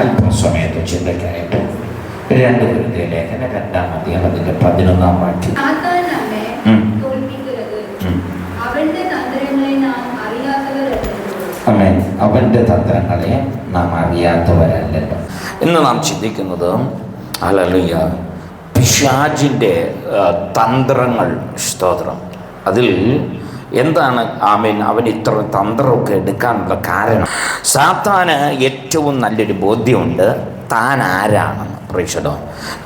അല്പം സമയത്ത് ചിന്തയ്ക്കായിട്ട് രണ്ട് പേരുടെ ലേഖന രണ്ടാം അധ്യായം അതിന്റെ പതിനൊന്നാം വാക്യം. അമ്മേ തന്ത്രങ്ങളെ നാം അവന്റെ തന്ത്രങ്ങളെ നാം അറിയാത്തവരല്ലല്ലോ. ഇന്ന് നാം ചിന്തിക്കുന്നത് അലലിയ പിശാജിന്റെ തന്ത്രങ്ങൾ സ്തോത്രം. അതിൽ എന്താണ്? ആമീൻ. അവൻ ഇത്ര തന്ത്രമൊക്കെ എടുക്കാനുള്ള കാരണം. സാത്താന് ഏറ്റവും നല്ലൊരു ബോധ്യമുണ്ട് താൻ ആരാണെന്ന്. പ്രേക്ഷകോ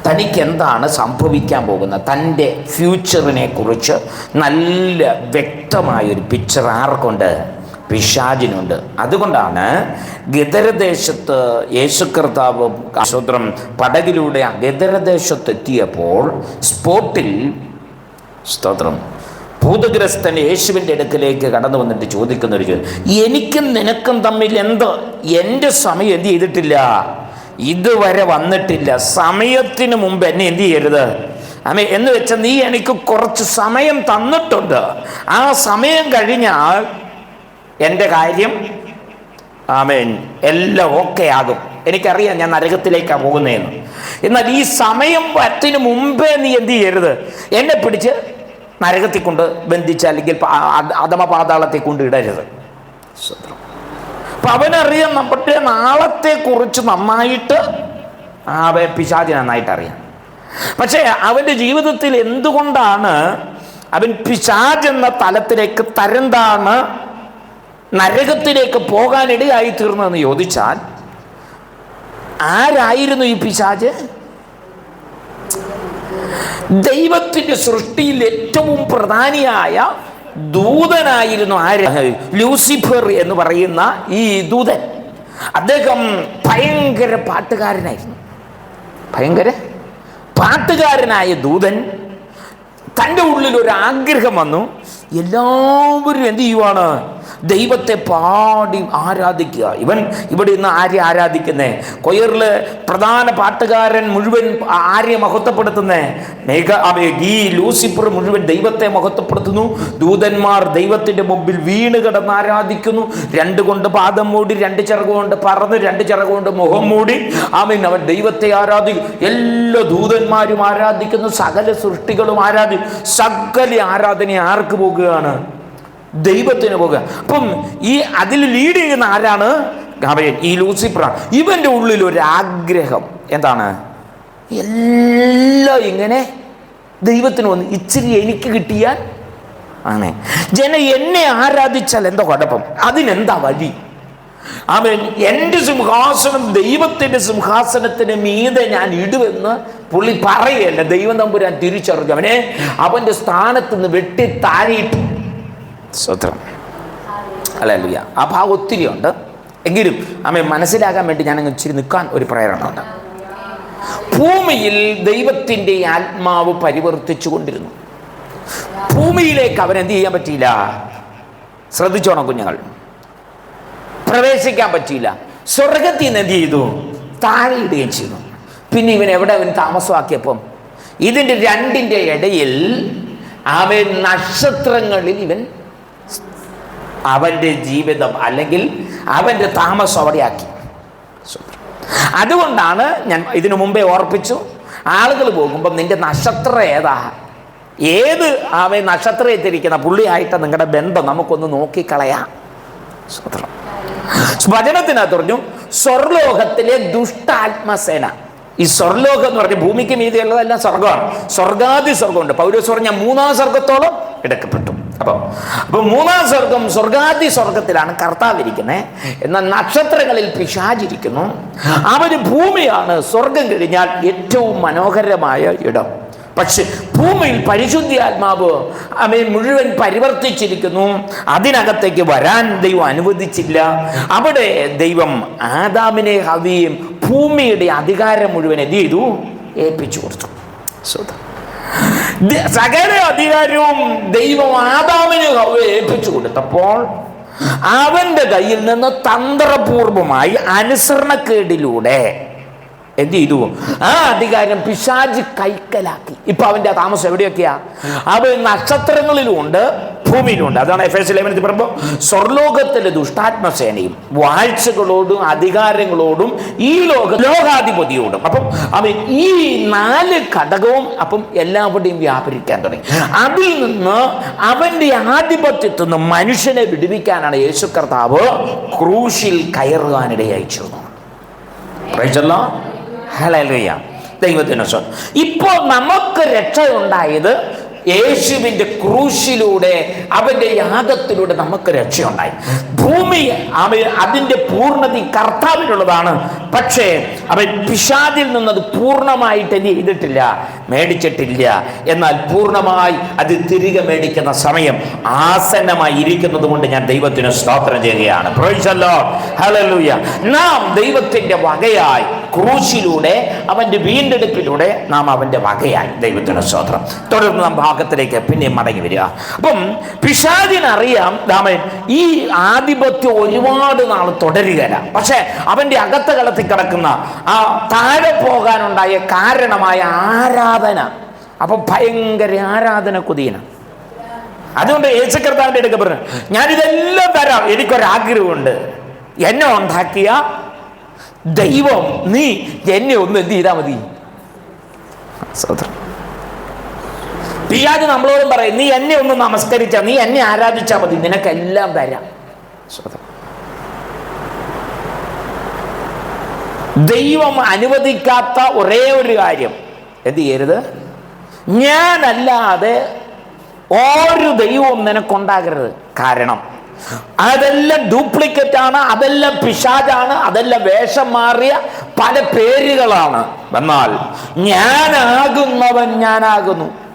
തനിക്ക് എന്താണ് സംഭവിക്കാൻ പോകുന്നത്? തന്റെ ഫ്യൂച്ചറിനെ കുറിച്ച് നല്ല വ്യക്തമായൊരു പിക്ചർ ആർക്കുണ്ട്? പിശാജിനുണ്ട് അതുകൊണ്ടാണ് ഗദരദേശത്ത് യേശു കർത്താവ് ആസൂത്രം പടകിലൂടെ ഗദരദേശത്തെത്തിയപ്പോൾ സ്പോട്ടിൽ സ്തോത്രം. ഭൂതഗ്രസ്തൻ യേശുവിന്റെ അടുക്കിലേക്ക് കടന്നു വന്നിട്ട് ചോദിക്കുന്ന ഒരു ചോദ്യം. എനിക്കും നിനക്കും തമ്മിൽ എന്ത് എന്റെ സമയം എന്ത് ചെയ്തിട്ടില്ല? ഇതുവരെ വന്നിട്ടില്ല. സമയത്തിന് മുമ്പ് എന്നെ എന്ത് ചെയ്യരുത്? അമ്മ എന്ന് വെച്ചാൽ നീ എനിക്ക് കുറച്ച് സമയം തന്നിട്ടുണ്ട്. ആ സമയം കഴിഞ്ഞാൽ എന്റെ കാര്യം ആമേൻ എല്ലാം ഓക്കെ ആകും. എനിക്കറിയാം ഞാൻ നരകത്തിലേക്കാണ് പോകുന്നതെന്ന്. എന്നാൽ ഈ സമയം വത്തിന് മുമ്പേ നീ എന്ത് ചെയ്യരുത്? എന്നെ പിടിച്ച് നരകത്തിൽ കൊണ്ട് ബന്ധിച്ച് അല്ലെങ്കിൽ അധമ പാതാളത്തെ കൊണ്ട് ഇടരുത്. അപ്പൊ അവനറിയാം നമ്മുടെ നാളത്തെ കുറിച്ച് നന്നായിട്ട് അവ പിശാചി നന്നായിട്ട് അറിയാം. പക്ഷേ അവന്റെ ജീവിതത്തിൽ എന്തുകൊണ്ടാണ് അവൻ പിശാജ് എന്ന തലത്തിലേക്ക് തരംതാണ് നരകത്തിലേക്ക് പോകാനിടയായി തീർന്നതെന്ന് ചോദിച്ചാൽ ആരായിരുന്നു ഈ പിശാജ് ദൈവത്തിന്റെ സൃഷ്ടിയിൽ ഏറ്റവും പ്രധാനിയായ ദൂതനായിരുന്നു ആര്? ലൂസിഫർ എന്ന് പറയുന്ന ഈ ദൂതൻ. അദ്ദേഹം ഭയങ്കര പാട്ടുകാരനായിരുന്നു. ഭയങ്കര പാട്ടുകാരനായ ദൂതൻ തന്റെ ഉള്ളിൽ ഒരു ആഗ്രഹം വന്നു എല്ലാവരും എന്ത് ചെയ്യുവാണ്? ദൈവത്തെ പാടി ആരാധിക്കുക. ഇവൻ ഇവിടെ ഇന്ന് ആരെ ആരാധിക്കുന്നേ? കൊയറിൽ പ്രധാന പാട്ടുകാരൻ മുഴുവൻ ആര്യ മഹത്വപ്പെടുത്തുന്നേ? മേഘ ഈ ലൂസിഫർ മുഴുവൻ ദൈവത്തെ മഹത്വപ്പെടുത്തുന്നു. ദൂതന്മാർ ദൈവത്തിന്റെ മുമ്പിൽ വീണ് കിടന്ന് ആരാധിക്കുന്നു. രണ്ട് കൊണ്ട് പാദം മൂടി രണ്ട് ചിറക് കൊണ്ട് പറന്ന് രണ്ട് ചിറക് കൊണ്ട് മുഖം മൂടി. ആമീൻ. അവൻ ദൈവത്തെ ആരാധിക്കും എല്ലാ ദൂതന്മാരും ആരാധിക്കുന്നു. സകല സൃഷ്ടികളും ആരാധിക്കും സകല ആരാധന ആർക്ക് പോകുകയാണ്? ദൈവത്തിന് പോകുക അപ്പം ഈ അതിൽ ലീഡ് ചെയ്യുന്ന ആരാണ്? ഈ ലൂസിഫർ ഇവന്റെ ഉള്ളിൽ ഒരു ആഗ്രഹം എന്താണ്? എല്ലാം ഇങ്ങനെ ദൈവത്തിന് വന്ന് ഇച്ചിരി എനിക്ക് കിട്ടിയാൽ ആണ്. ജന എന്നെ ആരാധിച്ചാൽ എന്താ കുഴപ്പം? അതിനെന്താ വഴി? അവൻ എന്റെ സിംഹാസനം ദൈവത്തിന്റെ സിംഹാസനത്തിന് മീതെ ഞാൻ ഇടുവെന്ന് പുള്ളി പറയല്ല? ദൈവം തമ്പുരാൻ തിരിച്ചറിഞ്ഞു. അവനെ അവന്റെ സ്ഥാനത്ത് നിന്ന് വെട്ടി താഴെയിട്ടു സ്വത്രം അല്ല ആ ഭാഗം ഒത്തിരി ഉണ്ട്. എങ്കിലും അമ്മ മനസ്സിലാകാൻ വേണ്ടി ഞാൻ അങ്ങ് ഇച്ചിരി നിൽക്കാൻ ഒരു പ്രേരണ ഭൂമിയിൽ ദൈവത്തിന്റെ ആത്മാവ് പരിവർത്തിച്ചു കൊണ്ടിരുന്നു. ഭൂമിയിലേക്ക് അവൻ എന്ത് ചെയ്യാൻ പറ്റിയില്ല? ശ്രദ്ധിച്ചോണം കുഞ്ഞുങ്ങൾ. പ്രവേശിക്കാൻ പറ്റിയില്ല. സ്വർഗത്തിൽ നിന്ന് എന്ത് ചെയ്തു? താഴെയിടുകയും ചെയ്തു. പിന്നെ ഇവൻ എവിടെ അവൻ താമസമാക്കിയപ്പം? ഇതിന്റെ രണ്ടിന്റെ ഇടയിൽ അവൻ നക്ഷത്രങ്ങളിൽ ഇവൻ അവന്റെ ജീവിതം അല്ലെങ്കിൽ അവന്റെ താമസം അവിടെയാക്കി. അതുകൊണ്ടാണ് ഞാൻ ഇതിനു മുമ്പേ ഓർപ്പിച്ചു ആളുകൾ പോകുമ്പം നിന്റെ നക്ഷത്രം ഏതാ? ഏത് അവൻ നക്ഷത്രം എത്തിരിക്കുന്ന പുള്ളിയായിട്ട് നിങ്ങളുടെ ബന്ധം നമുക്കൊന്ന് നോക്കിക്കളയാം. സ്വത്രം വചനത്തിനകത്ത് പറഞ്ഞു സ്വർലോകത്തിലെ ദുഷ്ടാത്മസേന. ഈ സ്വർലോകം എന്ന് പറഞ്ഞ ഭൂമിക്ക് മീതിയുള്ളതെല്ലാം സ്വർഗമാണ് സ്വർഗാദി സ്വർഗമുണ്ട് പൗരസ് പറഞ്ഞ മൂന്നാം സ്വർഗത്തോളം എടുക്കപ്പെട്ടു. അപ്പൊ അപ്പൊ മൂന്നാം സ്വർഗം സ്വർഗാദി സ്വർഗത്തിലാണ് കർത്താവ് ഇരിക്കുന്നത് എന്നാൽ നക്ഷത്രങ്ങളിൽ പിശാചിരിക്കുന്നു. അവർ ഭൂമിയാണ് സ്വർഗം കഴിഞ്ഞാൽ ഏറ്റവും മനോഹരമായ ഇടം. പക്ഷെ ഭൂമിയിൽ പരിശുദ്ധി ആത്മാവ് അവയെ മുഴുവൻ പരിവർത്തിച്ചിരിക്കുന്നു. അതിനകത്തേക്ക് വരാൻ ദൈവം അനുവദിച്ചില്ല. അവിടെ ദൈവം ആദാമിനെ ഹവിയും ഭൂമിയുടെ അധികാരം മുഴുവൻ എന്ത് ചെയ്തു? ഏൽപ്പിച്ചു കൊടുത്തു. സകല അധികാരവും ദൈവം ആദാമിന് ഏൽപ്പിച്ചു കൊടുത്തപ്പോൾ അവന്റെ കയ്യിൽ നിന്ന് തന്ത്രപൂർവമായി അനുസരണക്കേടിലൂടെ എന്ത് ചെയ്തു? ആ അധികാരം പിശാജ് കൈക്കലാക്കി. ഇപ്പൊ അവന്റെ താമസം എവിടെയൊക്കെയാ? അവൻ നക്ഷത്രങ്ങളിലും ഉണ്ട് ഭൂമിയിലും ഉണ്ട് അതാണ് എഫ് എസ് ലേവനത്തിൽ പറയുമ്പോൾ സ്വർലോകത്തിലെ ദുഷ്ടാത്മസേനയും വാഴ്ചകളോടും അധികാരങ്ങളോടും ഈ ലോക ലോകാധിപതിയോടും. അപ്പം അവൻ ഈ നാല് ഘടകവും അപ്പം എല്ലാവരുടെയും വ്യാപരിക്കാൻ തുടങ്ങി. അതിൽ നിന്ന് അവന്റെ ആധിപത്യത്തിൽ നിന്ന് മനുഷ്യനെ വിടുവിക്കാനാണ് യേശു കർത്താവ് ക്രൂശിൽ കയറുവാനിടയായി ചേർന്നു ഹല്ലേലൂയ. ദൈവത്തിന് ഇപ്പോൾ നമുക്ക് രക്ഷയുണ്ടായത് യേശുവിന്റെ ക്രൂശിലൂടെ അവന്റെ യാഗത്തിലൂടെ നമുക്ക് രക്ഷയുണ്ടായി. ഭൂമി അവൻ അതിന്റെ പൂർണത കർത്താവിനുള്ളതാണ്. പക്ഷേ അവൻ പിശാദിൽ നിന്നത് പൂർണമായിട്ട് എന്ത് ചെയ്തിട്ടില്ല. മേടിച്ചിട്ടില്ല. എന്നാൽ പൂർണമായി അത് തിരികെ മേടിക്കുന്ന സമയം ആസന്നമായി ഇരിക്കുന്നത് കൊണ്ട് ഞാൻ ദൈവത്തിന് സ്തോത്രം ചെയ്യുകയാണ്. നാം ദൈവത്തിന്റെ വകയായി ക്രൂശിലൂടെ അവന്റെ വീണ്ടെടുപ്പിലൂടെ നാം അവന്റെ വകയായി ദൈവത്തിന് സ്തോത്രം. തുടർന്ന് നാം ഭാഗത്തിലേക്ക് പിന്നെ മടങ്ങി വരിക. അപ്പം പിശാദിനറിയാം രാമൻ ഈ ആധിപത്യം ഒരുപാട് നാൾ തുടരുകയില്ല പക്ഷേ അവന്റെ അകത്ത കിടക്കുന്ന ആ താഴെ പോകാനുണ്ടായ കാരണമായ ആരാധന. അപ്പൊ ഭയങ്കര ആരാധന കുതിയന അതുകൊണ്ട് യേശുക്കർത്താവിന്റെ അടുക്ക പറഞ്ഞു ഞാനിതെല്ലാം തരാം. എനിക്കൊരാഗ്രഹമുണ്ട്. എന്നെ ഉണ്ടാക്കിയ ദൈവം. നീ എന്നെ ഒന്ന് എന്ത് ചെയ്താൽ മതി. പിയാജ് നമ്മളോടും പറയും നീ എന്നെ ഒന്ന് നമസ്കരിച്ച നീ എന്നെ ആരാധിച്ചാ മതി. നിനക്കെല്ലാം തരാം. ദൈവം അനുവദിക്കാത്ത ഒരേ ഒരു കാര്യം. എന്ത് ചെയ്യരുത്? ഞാനല്ലാതെ ഒരു ദൈവവും നിനക്കുണ്ടാകരുത്. കാരണം അതെല്ലാം ഡ്യൂപ്ലിക്കേറ്റ് ആണ് അതെല്ലാം പിശാചാണ് അതെല്ലാം വേഷം മാറിയ പല പേരുകളാണ്. എന്നാൽ ഞാനാകുന്നവൻ ഞാനാകുന്നു.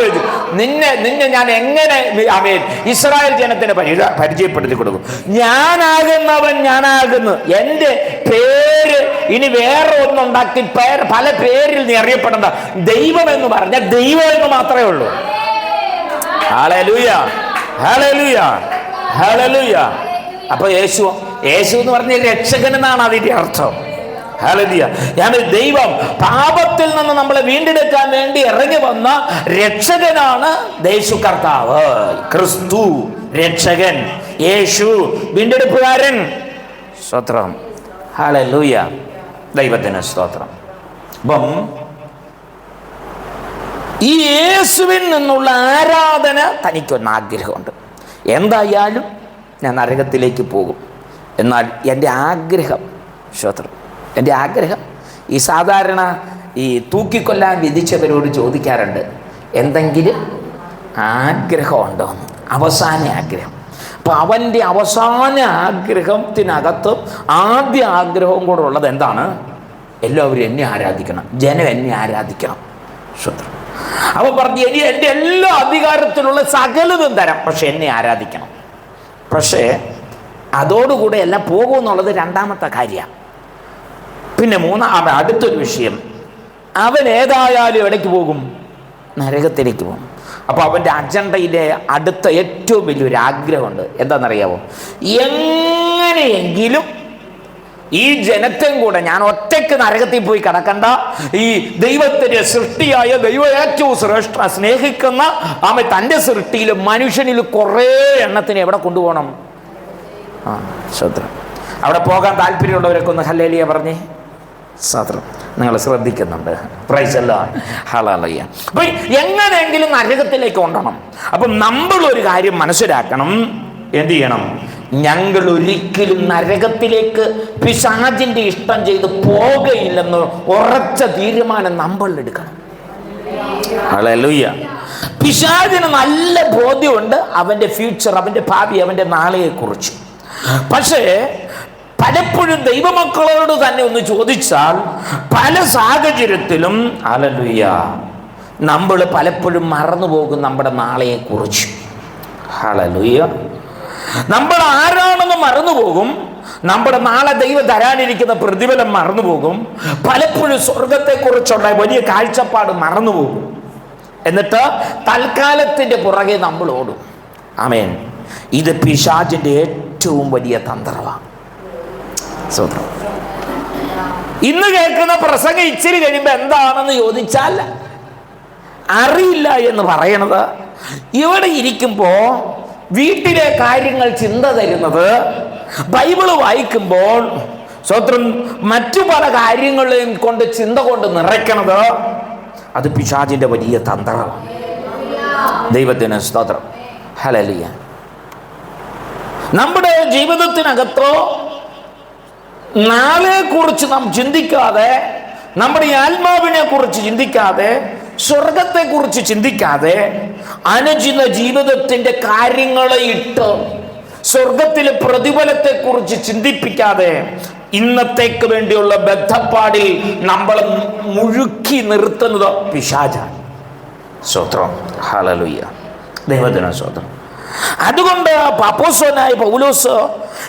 എഴുതി, നിന്നെ നിന്നെ ഞാൻ എങ്ങനെ അമേൻ ഇസ്രായേൽ ജനത്തിന് പരിചയ പരിചയപ്പെടുത്തി കൊടുക്കും. ഞാനാകുന്നവൻ ഞാനാകുന്നു. എന്റെ പേര് ഇനി വേറെ ഒന്നുണ്ടാക്കി പേര് പല പേരിൽ നീ അറിയപ്പെടേണ്ട. ദൈവം എന്ന് പറഞ്ഞ ദൈവം എന്ന് മാത്രമേ ഉള്ളൂ. ഹാലലൂയ. ഹാലലൂയ. ഹാലലൂയ. അപ്പൊ യേശു യേശു എന്ന് പറഞ്ഞ രക്ഷകൻ എന്നാണ് അതിന്റെ അർത്ഥം. ദൈവം പാപത്തിൽ നിന്ന് നമ്മളെ വീണ്ടെടുക്കാൻ വേണ്ടി ഇറങ്ങി വന്ന രക്ഷകനാണ് ദേശു കർത്താവ്. ക്രിസ്തു രക്ഷകൻ യേശു വീണ്ടെടുപ്പുകാരൻ. സ്തോത്രം. ഹാലൂയ ദൈവത്തിന് സ്തോത്രം. അപ്പം ഈ യേശുവിൽ നിന്നുള്ള ആരാധന തനിക്കൊന്ന് ആഗ്രഹമുണ്ട്. എന്തായാലും ഞാൻ നരകത്തിലേക്ക് പോകും. എന്നാൽ എന്റെ ആഗ്രഹം ശ്രോത്രം എന്റെ ആഗ്രഹം ഈ സാധാരണ ഈ തൂക്കിക്കൊല്ലാൻ വിധിച്ചവരോട് ചോദിക്കാറുണ്ട് എന്തെങ്കിലും ആഗ്രഹമുണ്ടോ? അവസാന ആഗ്രഹം. അപ്പോൾ അവന്റെ അവസാന ആഗ്രഹത്തിനകത്ത് ആദ്യ ആഗ്രഹവും കൂടെ ഉള്ളത് എന്താണ്? എല്ലാവരും എന്നെ ആരാധിക്കണം ജനം എന്നെ ആരാധിക്കണം. ശ്രോത്രം അവൻ പറഞ്ഞു ഇനി എന്റെ എല്ലാ അധികാരത്തിലുള്ള സകലതും തരാം പക്ഷെ എന്നെ ആരാധിക്കണം. പക്ഷേ അതോടുകൂടെ എല്ലാം പോകുമെന്നുള്ളത് രണ്ടാമത്തെ കാര്യമാണ്. പിന്നെ മൂന്നാമത് അടുത്തൊരു വിഷയം. അവൻ ഏതായാലും ഇടയ്ക്ക് പോകും. നരകത്തിലേക്ക് പോകും. അപ്പോൾ അവന്റെ അജണ്ടയിലെ അടുത്ത ഏറ്റവും വലിയൊരു ആഗ്രഹമുണ്ട്. എന്താണെന്നറിയാമോ എങ്ങനെയെങ്കിലും ഈ ജനത്തെയും കൂടെ ഞാൻ ഒറ്റയ്ക്ക് നരകത്തിൽ പോയി കിടക്കണ്ട. ഈ ദൈവത്തിന്റെ സൃഷ്ടിയായ ദൈവം ഏറ്റവും ശ്രേഷ്ഠ സ്നേഹിക്കുന്ന ആമ തന്റെ സൃഷ്ടിയിൽ മനുഷ്യനിൽ കുറേ എണ്ണത്തിന് എവിടെ കൊണ്ടുപോകണം? ആ ശ്രദ്ധ. അവിടെ പോകാൻ താല്പര്യമുള്ളവരൊക്കെ ഒന്ന് ഹല്ലേലിയ പറഞ്ഞേ. സാത്രം നിങ്ങൾ ശ്രദ്ധിക്കുന്നുണ്ട്. അല്ല ഹലാലയ്യ അപ്പൊ എങ്ങനെയെങ്കിലും നരകത്തിലേക്ക് കൊണ്ടണം. അപ്പം നമ്മൾ ഒരു കാര്യം മനസ്സിലാക്കണം. എന്ത് ചെയ്യണം? ഞങ്ങൾ ഒരിക്കലും നരകത്തിലേക്ക് പിശാചിന്റെ ഇഷ്ടം ചെയ്ത് പോകയില്ലെന്ന് ഉറച്ച തീരുമാനം നമ്മൾ എടുക്കണം. ഹല്ലേലൂയ പിശാചിന് നല്ല ബോധ്യമുണ്ട്. അവന്റെ ഫ്യൂച്ചർ അവന്റെ ഭാവി അവന്റെ നാളെയെ കുറിച്ച് പക്ഷേ പലപ്പോഴും ദൈവമക്കളോട് തന്നെ ഒന്ന് ചോദിച്ചാൽ പല സാഹചര്യത്തിലും അലലുയ നമ്മൾ പലപ്പോഴും മറന്നു പോകും നമ്മുടെ നാളെയെ കുറിച്ച് ഹല്ലേലൂയ. നമ്മൾ ആരാണെന്ന് മറന്നുപോകും നമ്മുടെ നാളെ ദൈവം തരാനിരിക്കുന്ന പ്രതിഫലം മറന്നുപോകും പലപ്പോഴും സ്വർഗത്തെക്കുറിച്ചുള്ള വലിയ കാഴ്ചപ്പാട് മറന്നുപോകും. എന്നിട്ട് തൽക്കാലത്തിന്റെ പുറകെ നമ്മൾ ഓടും. ആമേൻ. ഇത് പിശാചിന്റെ ഏറ്റവും വലിയ തന്ത്രമാണ് സ്വന്തം ഇന്ന് കേൾക്കുന്ന പ്രസംഗം ഇച്ചിരി കഴിയുമ്പോൾ എന്താണെന്ന് ചോദിച്ചാൽ അറിയില്ല എന്ന് പറയണത്. ഇവിടെ ഇരിക്കുമ്പോൾ വീട്ടിലെ കാര്യങ്ങൾ ചിന്ത തരുന്നത് ബൈബിൾ വായിക്കുമ്പോൾ സ്വത്രം മറ്റു പല കാര്യങ്ങളെയും കൊണ്ട് ചിന്ത കൊണ്ട് നിറയ്ക്കണത് അത് പിശാചിന്റെ വലിയ തന്ത്രമാണ്. ദൈവത്തിന് സ്തോത്രം. ഹലലിയ നമ്മുടെ ജീവിതത്തിനകത്തോ നാളെ കുറിച്ച് നാം ചിന്തിക്കാതെ നമ്മുടെ ആത്മാവിനെ കുറിച്ച് ചിന്തിക്കാതെ സ്വർഗത്തെ കുറിച്ച് ചിന്തിക്കാതെ അനുചിത ജീവിതത്തിന്റെ കാര്യങ്ങളെ ഇട്ട് സ്വർഗത്തിലെ പ്രതിഫലത്തെ കുറിച്ച് ചിന്തിപ്പിക്കാതെ ഇന്നത്തേക്ക് വേണ്ടിയുള്ള ബദ്ധപ്പാടിൽ നമ്മൾ മുഴുക്കി നിർത്തുന്നത് പിശാചാണ്. സ്വത്രം ഹാലലുയ്യ ദൈവദിന സ്തോത്രം. അതുകൊണ്ട് പപ്പോസോനായ പൗലോസ്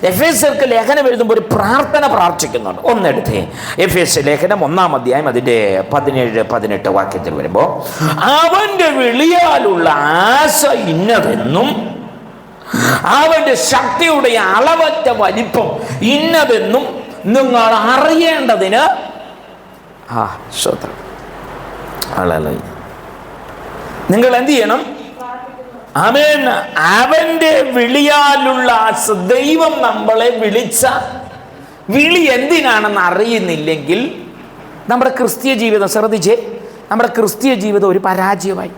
എഫ് എസ് എൽക്ക് ലേഖനം എഴുതുമ്പോൾ ഒരു പ്രാർത്ഥന പ്രാർത്ഥിക്കുന്നുണ്ട്. ഒന്നെടുത്തേ എഫ് എസ് ലേഖനം ഒന്നാം അധ്യായം അതിന്റെ പതിനേഴ് പതിനെട്ട് വാക്യത്തിൽ വരുമ്പോൾ അവന്റെ വിളിയാലുള്ള ആശ ഇന്നതെന്നും അവന്റെ ശക്തിയുടെ അളവറ്റ വലിപ്പം ഇന്നതെന്നും നിങ്ങൾ അറിയേണ്ടതിന് ആ ശ്രോത്രം. നിങ്ങൾ എന്ത് ചെയ്യണം? അവൻ അവന്റെ വിളിയാലുള്ള ദൈവം നമ്മളെ വിളിച്ച വിളി എന്തിനാണെന്ന് അറിയുന്നില്ലെങ്കിൽ നമ്മുടെ ക്രിസ്തീയ ജീവിതം ശ്രദ്ധിച്ചേ നമ്മുടെ ക്രിസ്തീയ ജീവിതം ഒരു പരാജയമായി.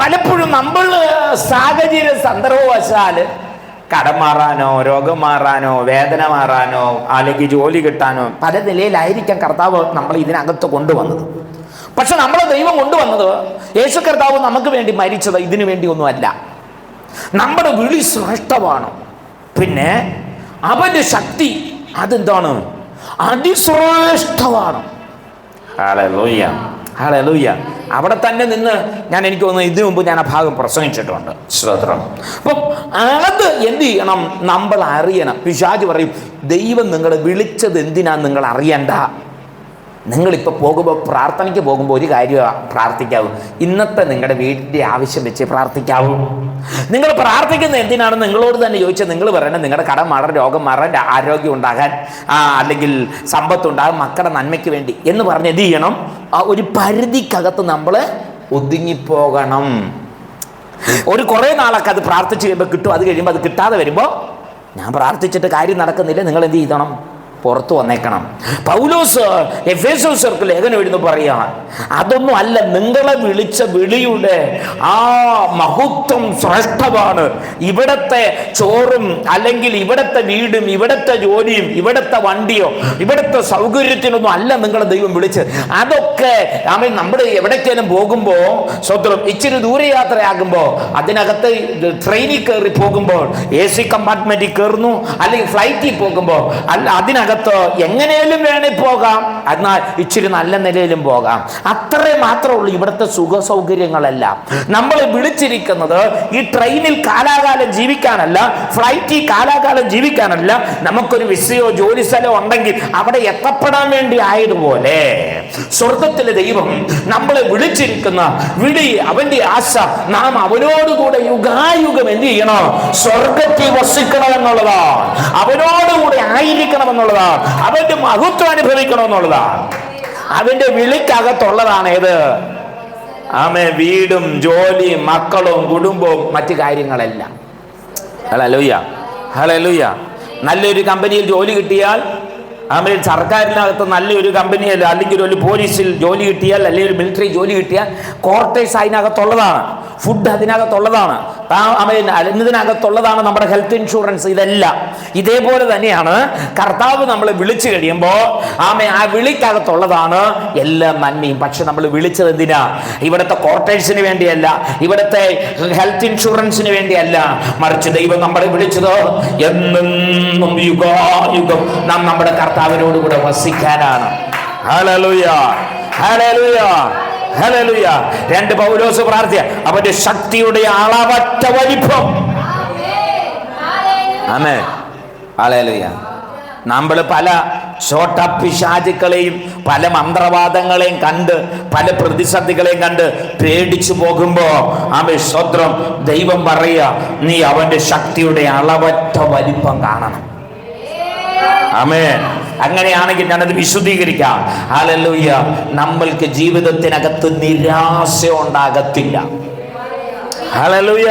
പലപ്പോഴും നമ്മൾ സാഹചര്യ സന്ദർഭവശാൽ കടം മാറാനോ രോഗം മാറാനോ വേദന മാറാനോ അല്ലെങ്കിൽ ജോലി കിട്ടാനോ പല നിലയിലായിരിക്കാം കർത്താവ് നമ്മൾ ഇതിനകത്ത് കൊണ്ടുവന്നത്. പക്ഷെ നമ്മളെ ദൈവം കൊണ്ടുവന്നത് യേശു കർത്താവ് നമുക്ക് വേണ്ടി മരിച്ചത് ഇതിനു വേണ്ടി ഒന്നുമല്ല നമ്മുടെ വിളി ശ്രേഷ്ഠമാണ്. പിന്നെ അവന്റെ ശക്തി അതെന്താണ്? അതിശ്രേഷ്ഠമാണ്. അവിടെ തന്നെ നിന്ന് ഞാൻ എനിക്ക് തോന്നുന്നു ഇതിനു മുമ്പ് ഞാൻ ആ ഭാഗം പ്രസംഗിച്ചിട്ടുണ്ട്. ശ്രോത്രം അപ്പം അത് എന്ത് ചെയ്യണം? നമ്മൾ അറിയണം. പിശാജ് പറയും ദൈവം നിങ്ങളെ വിളിച്ചത് എന്തിനാ നിങ്ങൾ അറിയണ്ട? നിങ്ങളിപ്പോൾ പോകുമ്പോൾ പ്രാർത്ഥനയ്ക്ക് പോകുമ്പോൾ ഒരു കാര്യം പ്രാർത്ഥിക്കാവൂ. ഇന്നത്തെ നിങ്ങളുടെ വീടിന്റെ ആവശ്യം വെച്ച് പ്രാർത്ഥിക്കാവൂ. നിങ്ങൾ പ്രാർത്ഥിക്കുന്ന എന്തിനാണ് നിങ്ങളോട് തന്നെ ചോദിച്ചാൽ നിങ്ങൾ പറയണം നിങ്ങളുടെ കടം മാറാൻ രോഗം മാറാൻ ആരോഗ്യം ഉണ്ടാകാൻ അല്ലെങ്കിൽ സമ്പത്ത് ഉണ്ടാകാൻ മക്കളുടെ നന്മയ്ക്ക് വേണ്ടി എന്ന് പറഞ്ഞ് എന്ത് ചെയ്യണം? ആ ഒരു പരിധിക്കകത്ത് നമ്മൾ ഒതുങ്ങിപ്പോകണം. ഒരു കുറേ നാളൊക്കെ അത് പ്രാർത്ഥിച്ച് കഴിയുമ്പോൾ കിട്ടും. അത് കഴിയുമ്പോൾ അത് കിട്ടാതെ വരുമ്പോൾ ഞാൻ പ്രാർത്ഥിച്ചിട്ട് കാര്യം നടക്കുന്നില്ല. നിങ്ങൾ എന്ത് ചെയ്യണം പുറത്തു വന്നേക്കണം. പൗലോസ് എഫ് എസ് സർക്കിൾ ലേഖനം എഴുതുന്നു പറയാ അതൊന്നും അല്ല നിങ്ങളെ വിളിച്ച വിളിയുടെ ആ മഹത്വം ശ്രേഷ്ഠമാണ്. ഇവിടത്തെ ചോറും അല്ലെങ്കിൽ ഇവിടത്തെ വീടും ഇവിടത്തെ ജോലിയും ഇവിടത്തെ വണ്ടിയോ ഇവിടത്തെ സൗകര്യത്തിനൊന്നും അല്ല നിങ്ങളെ ദൈവം വിളിച്ചത്. അതൊക്കെ ആമേ നമ്മുടെ എവിടേക്കേലും പോകുമ്പോൾ സ്വത്രം ഇച്ചിരി ദൂരയാത്രയാകുമ്പോൾ അതിനകത്ത് ട്രെയിനിൽ കയറി പോകുമ്പോൾ എ സി കമ്പാർട്ട്മെന്റിൽ കയറുന്നു അല്ലെങ്കിൽ ഫ്ലൈറ്റിൽ പോകുമ്പോൾ അല്ല അതിനകത്ത് എങ്ങനെയും വേണേ പോകാം. എന്നാൽ ഇച്ചിരി നല്ല നിലയിലും പോകാം. അത്രേ മാത്രമേ ഉള്ളൂ ഇവിടുത്തെ സുഖ സൗകര്യങ്ങളെല്ലാം നമ്മൾ വിളിച്ചിരിക്കുന്നത് ഈ ട്രെയിനിൽ കാലാകാലം ജീവിക്കാനല്ല ഫ്ലൈറ്റിൽ കാലാകാലം ജീവിക്കാനല്ല. നമുക്കൊരു വിസയോ ജോലി സ്ഥലമോ ഉണ്ടെങ്കിൽ അവിടെ എത്തപ്പെടാൻ വേണ്ടി ആയതുപോലെ. സ്വർഗത്തിലെ ദൈവം നമ്മളെ വിളിച്ചിരിക്കുന്ന വിളി അവന്റെ ആശ നാം അവനോടുകൂടെ യുഗായുഗം എന്ത് ചെയ്യണം? സ്വർഗത്തിൽ വസിക്കണം എന്നുള്ളതാണ്. അവനോടുകൂടെ ആയിരിക്കണം എന്നുള്ളതാണ്. അവന്റെ മഹത്വം അനുഭവിക്കണം എന്നുള്ളതാണ് അവന്റെ വിളിക്കകത്തുള്ളതാണ് ഏത്? ആമേ വീടും ജോലിയും മക്കളും കുടുംബവും മറ്റു കാര്യങ്ങളെല്ലാം. ഹലോ ഹലലൂയ നല്ലൊരു കമ്പനിയിൽ ജോലി കിട്ടിയാൽ ആമേ സർക്കാരിനകത്ത് നല്ലൊരു കമ്പനിയിൽ അല്ലെങ്കിൽ ഒരു പോലീസിൽ ജോലി കിട്ടിയാൽ അല്ലെങ്കിൽ ഒരു മിലിറ്ററി ജോലി കിട്ടിയാൽ ക്വാർട്ടേഴ്സ് അതിനകത്തുള്ളതാണ്. ഫുഡ് അതിനകത്തുള്ളതാണ്. അതിനകത്തുള്ളതാണ് നമ്മുടെ ഹെൽത്ത് ഇൻഷുറൻസ് ഇതെല്ലാം. ഇതേപോലെ തന്നെയാണ് കർത്താവ് നമ്മളെ വിളിച്ചു കഴിയുമ്പോൾ ആമേ ആ വിളിക്കകത്തുള്ളതാണ് എല്ലാ നന്മയും. പക്ഷെ നമ്മൾ വിളിച്ചത് എന്തിനാ? ഇവിടുത്തെ ക്വാർട്ടേഴ്സിന് വേണ്ടിയല്ല ഇവിടുത്തെ ഹെൽത്ത് ഇൻഷുറൻസിന് വേണ്ടിയല്ല. മറിച്ച് ദൈവം നമ്മളെ വിളിച്ചത് എന്നും യുഗായുഗം. നാം നമ്മുടെ കർത്താവിനോട് കൂടെ വസിക്കാനാണ്. രണ്ട് പൗലോസ് പ്രാർത്ഥിയ. അവന്റെ ശക്തിയുടെ അളവറ്റ വലിപ്പം. ആമേ ഹല്ലേലൂയ നമ്മൾ പല ചോട്ടപ്പിശാചുക്കളെയും പല മന്ത്രവാദങ്ങളെയും കണ്ട് പല പ്രതിസന്ധികളെയും കണ്ട് പേടിച്ചു പോകുമ്പോ ആമേ സ്വത്രം ദൈവം പറയുക നീ അവന്റെ ശക്തിയുടെ അളവറ്റ വലിപ്പം കാണണം. ആമേൻ അങ്ങനെയാണെങ്കിൽ ഞാനത് വിശുദ്ധീകരിക്കാം. ഹാലല്ലൂയ്യ നമ്മൾക്ക് ജീവിതത്തിനകത്ത് നിരാശ ഉണ്ടാകത്തില്ല. ഹല്ലേലൂയ.